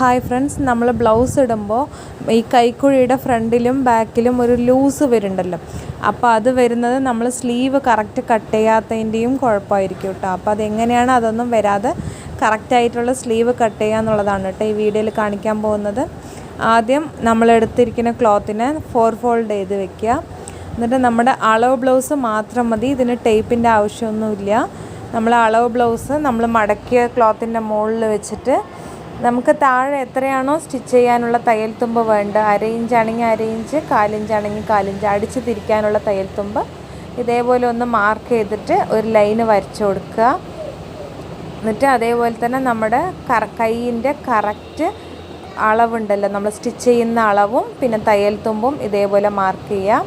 Hi friends നമ്മൾ blouse ഇടുമ്പോൾ ഈ കൈക്കുഴിയുടെ ഫ്രണ്ടിലും ബാക്കിലും ഒരു ലൂസ് വരുന്നുണ്ടല്ലോ. അപ്പോൾ അത് വരുന്നത് നമ്മൾ സ്ലീവ് കറക്റ്റ് കട്ട് ചെയ്യാത്തതിന്റെയും കുഴപ്പമായിരിക്കും കേട്ടോ അപ്പോൾ അതെങ്ങനെയാണ് അതൊന്നും വരാതെ കറക്റ്റായിട്ടുള്ള സ്ലീവ് കട്ട് ചെയ്യുക എന്നുള്ളതാണ് കേട്ടോ ഈ വീഡിയോയിൽ കാണിക്കാൻ പോകുന്നത്. ആദ്യം നമ്മൾ എടുത്തിരിക്കുന്ന ക്ലോത്തിനെ ഫോർ ഫോൾഡ് ചെയ്ത് വെക്കുക. എന്നിട്ട് നമ്മുടെ അളവ് ബ്ലൗസ് മാത്രം മതി ഇതിന് ടേപ്പിന്റെ ആവശ്യമൊന്നുമില്ല. നമ്മൾ അളവ് ബ്ലൗസ് നമ്മൾ മടക്കിയ ക്ലോത്തിന്റെ മുകളിൽ വെച്ചിട്ട് നമുക്ക് താഴെ എത്രയാണോ സ്റ്റിച്ച് ചെയ്യാനുള്ള തയ്യൽ തുമ്പ് വേണ്ട. അര ഇഞ്ച് ആണെങ്കിൽ അര ഇഞ്ച് കാലിഞ്ച് ആണെങ്കിൽ കാലിഞ്ച് അടിച്ച് തിരിക്കാനുള്ള തയ്യൽ തുമ്പ്. ഇതേപോലെ ഒന്ന് മാർക്ക് ചെയ്തിട്ട് ഒരു ലൈന് വരച്ചു കൊടുക്കുക. എന്നിട്ട് അതേപോലെ തന്നെ നമ്മുടെ കറ കൈയിന്റെ കറക്റ്റ് അളവുണ്ടല്ലോ. നമ്മൾ സ്റ്റിച്ച് ചെയ്യുന്ന അളവും പിന്നെ തയ്യൽ തുമ്പും ഇതേപോലെ മാർക്ക് ചെയ്യാം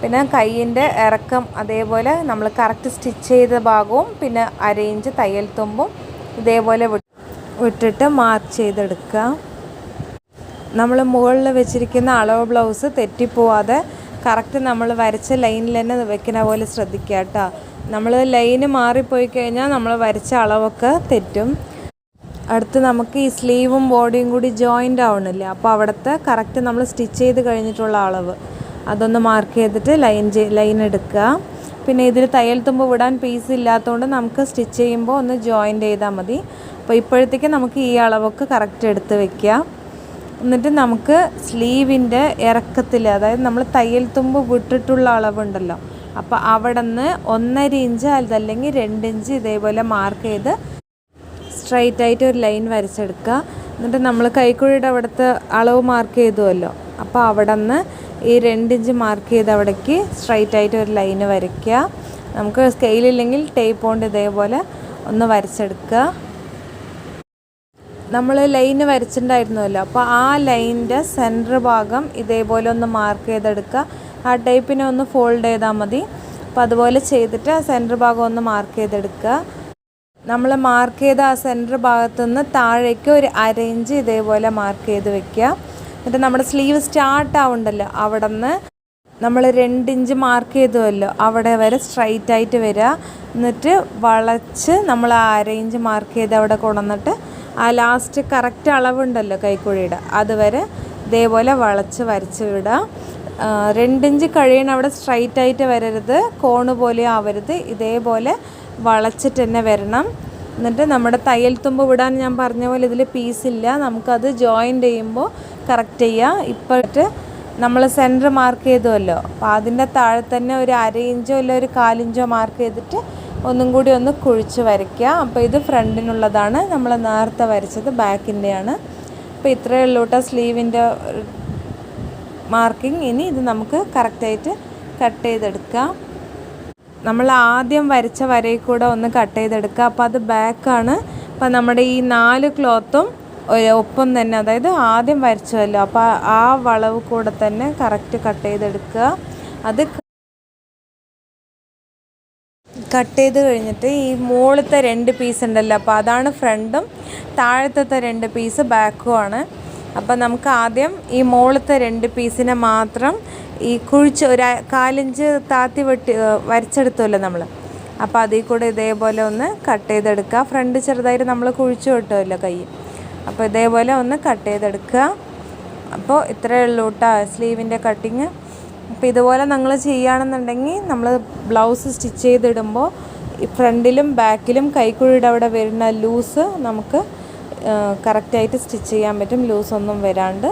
പിന്നെ കൈയിന്റെ ഇറക്കം അതേപോലെ നമ്മൾ കറക്റ്റ് സ്റ്റിച്ച് ചെയ്ത ഭാഗവും പിന്നെ അര ഇഞ്ച് തയ്യൽ തുമ്പും ഇതേപോലെ വിട്ടിട്ട് മാർക്ക് ചെയ്തെടുക്കുക. നമ്മൾ മുകളിൽ വെച്ചിരിക്കുന്ന അളവ് ബ്ലൗസ് തെറ്റിപ്പോവാതെ കറക്റ്റ് നമ്മൾ വരച്ച ലൈനിൽ തന്നെ വെക്കുന്ന പോലെ ശ്രദ്ധിക്കുക കേട്ടോ. നമ്മൾ ലൈന് മാറിപ്പോയി കഴിഞ്ഞാൽ നമ്മൾ വരച്ച അളവൊക്കെ തെറ്റും. അടുത്ത് നമുക്ക് ഈ സ്ലീവും ബോഡിയും കൂടി ജോയിന്റ് ആവണില്ലേ. അപ്പോൾ അവിടുത്തെ കറക്റ്റ് നമ്മൾ സ്റ്റിച്ച് ചെയ്ത് കഴിഞ്ഞിട്ടുള്ള അളവ്. അതൊന്ന് മാർക്ക് ചെയ്തിട്ട് ലൈൻ ലൈൻ എടുക്കുക. പിന്നെ ഇതിൽ തയ്യൽ തുമ്പ് വിടാൻ പീസ് ഇല്ലാത്തതുകൊണ്ട് നമുക്ക് സ്റ്റിച്ച് ചെയ്യുമ്പോൾ ഒന്ന് ജോയിന്റ് ചെയ്താൽ മതി. അപ്പോൾ ഇപ്പോഴത്തേക്ക് നമുക്ക് ഈ അളവൊക്കെ കറക്റ്റ് എടുത്ത് വെക്കാം എന്നിട്ട് നമുക്ക് സ്ലീവിന്റെ ഇറക്കത്തിൽ അതായത് നമ്മൾ തയ്യൽ തുമ്പ് വിട്ടിട്ടുള്ള അളവുണ്ടല്ലോ അപ്പോൾ അവിടെ നിന്ന് ഒന്നര ഇഞ്ച് അതല്ലെങ്കിൽ രണ്ട് ഇഞ്ച് ഇതേപോലെ മാർക്ക് ചെയ്ത് സ്ട്രൈറ്റ് ആയിട്ട് ഒരു ലൈൻ വരച്ചെടുക്കുക. എന്നിട്ട് നമ്മൾ കൈക്കുഴിയുടെ അവിടുത്തെ അളവ് മാർക്ക് ചെയ്തുവല്ലോ അപ്പോൾ അവിടെ നിന്ന് ഈ രണ്ട് ഇഞ്ച് മാർക്ക് ചെയ്ത് അവിടേക്ക് സ്ട്രൈറ്റ് ആയിട്ട് ഒരു ലൈന് വരയ്ക്കുക. നമുക്ക് സ്കെയിലില്ലെങ്കിൽ ടേപ്പ് കൊണ്ട് ഇതേപോലെ ഒന്ന് വരച്ചെടുക്കുക. നമ്മൾ ലൈന് വരച്ചിട്ടുണ്ടായിരുന്നല്ലോ. അപ്പോൾ ആ ലൈന്റെ സെന്റർ ഭാഗം ഇതേപോലെ ഒന്ന് മാർക്ക് ചെയ്തെടുക്കുക. ആ ടൈപ്പിനെ ഒന്ന് ഫോൾഡ് ചെയ്താൽ മതി. അപ്പോൾ അതുപോലെ ചെയ്തിട്ട് ആ സെന്റർ ഭാഗം ഒന്ന് മാർക്ക് ചെയ്തെടുക്കുക. നമ്മൾ മാർക്ക് ചെയ്ത ആ സെന്റർ ഭാഗത്തുനിന്ന് താഴേക്ക് ഒരു അര ഇഞ്ച് ഇതേപോലെ മാർക്ക് ചെയ്ത് വെക്കുക. എന്നിട്ട് നമ്മുടെ സ്ലീവ് സ്റ്റാർട്ട് ആവുണ്ടല്ലോ അവിടെ നിന്ന് നമ്മൾ രണ്ട് ഇഞ്ച് മാർക്ക് ചെയ്തുവല്ലോ. അവിടെ വരെ സ്ട്രൈറ്റ് ആയിട്ട് വരിക. എന്നിട്ട് വളച്ച് നമ്മൾ ആ അര ഇഞ്ച് മാർക്ക് ചെയ്ത് അവിടെ കൊണ്ടുവന്നിട്ട് ആ ലാസ്റ്റ് കറക്റ്റ് അളവുണ്ടല്ലോ കൈക്കുഴിയുടെ. അതുവരെ ഇതേപോലെ വളച്ച് വരച്ച് വിടുക രണ്ടിഞ്ച് കഴിയണ അവിടെ സ്ട്രൈറ്റ് ആയിട്ട് വരരുത്. കോണ് പോലെ ആവരുത്. ഇതേപോലെ വളച്ചിട്ട് തന്നെ വരണം. എന്നിട്ട് നമ്മുടെ തയ്യൽ തുമ്പ് വിടാൻ ഞാൻ പറഞ്ഞ പോലെ ഇതിൽ പീസില്ല നമുക്കത് ജോയിന്റ് ചെയ്യുമ്പോൾ കറക്റ്റ് ചെയ്യുക ഇപ്പോഴത്തെ നമ്മൾ സെന്റർ മാർക്ക് ചെയ്തുവല്ലോ. അപ്പോൾ അതിന്റെ താഴെ തന്നെ ഒരു അര ഇഞ്ചോ ഇല്ല ഒരു കാലിഞ്ചോ മാർക്ക് ചെയ്തിട്ട് ഒന്നും കൂടി ഒന്ന് കുഴിച്ച് വരയ്ക്കുക. അപ്പോൾ ഇത് ഫ്രണ്ടിനുള്ളതാണ്. നമ്മൾ നേരത്തെ വരച്ചത് ബാക്കിന്റെയാണ്. അപ്പോൾ ഇത്രയേ ഉള്ളൂ കേട്ടോ സ്ലീവിന്റെ മാർക്കിംഗ്. ഇനി ഇത് നമുക്ക് കറക്റ്റായിട്ട് കട്ട് ചെയ്തെടുക്കാം. നമ്മൾ ആദ്യം വരച്ച വരയിൽ കൂടെ ഒന്ന് കട്ട് ചെയ്തെടുക്കുക അപ്പോൾ അത് ബാക്കാണ്. അപ്പോൾ നമ്മുടെ ഈ നാല് ക്ലോത്തും ഒപ്പം തന്നെ അതായത് ആദ്യം വരച്ചതല്ലോ. അപ്പോൾ ആ വളവ് കൂടെ തന്നെ കറക്റ്റ് കട്ട് ചെയ്തെടുക്കുക. അത് കട്ട് ചെയ്ത് കഴിഞ്ഞിട്ട് ഈ മുകളിലത്തെ രണ്ട് പീസ് ഉണ്ടല്ലോ അപ്പോൾ അതാണ് ഫ്രണ്ടും താഴത്തെ രണ്ട് പീസ് ബാക്കും ആണ്. അപ്പോൾ നമുക്ക് ആദ്യം ഈ മുകളിലത്തെ രണ്ട് പീസിനെ മാത്രം ഈ കുഴിച്ച് ഒരു കാലിഞ്ച് താത്തി വെട്ടി വരച്ചെടുത്തുമല്ലോ നമ്മൾ അപ്പോൾ അതിൽ കൂടെ ഇതേപോലെ ഒന്ന് കട്ട് ചെയ്തെടുക്കുക. ഫ്രണ്ട് ചെറുതായിട്ട് നമ്മൾ കുഴിച്ച് വെട്ടുമല്ലോ കൈ. അപ്പോൾ ഇതേപോലെ ഒന്ന് കട്ട് ചെയ്തെടുക്കുക. അപ്പോൾ ഇത്രയേ ഉള്ളൂ കേട്ടോ സ്ലീവിന്റെ കട്ടിങ്. അപ്പോൾ ഇതുപോലെ നിങ്ങൾ ചെയ്യുകയാണെന്നുണ്ടെങ്കിൽ നമ്മൾ ബ്ലൗസ് സ്റ്റിച്ച് ചെയ്തിടുമ്പോൾ ഫ്രണ്ടിലും ബാക്കിലും കൈക്കുഴിയുടെ അവിടെ വരുന്ന ലൂസ് നമുക്ക് കറക്റ്റായിട്ട് സ്റ്റിച്ച് ചെയ്യാൻ പറ്റും. ലൂസൊന്നും വരാണ്ട്.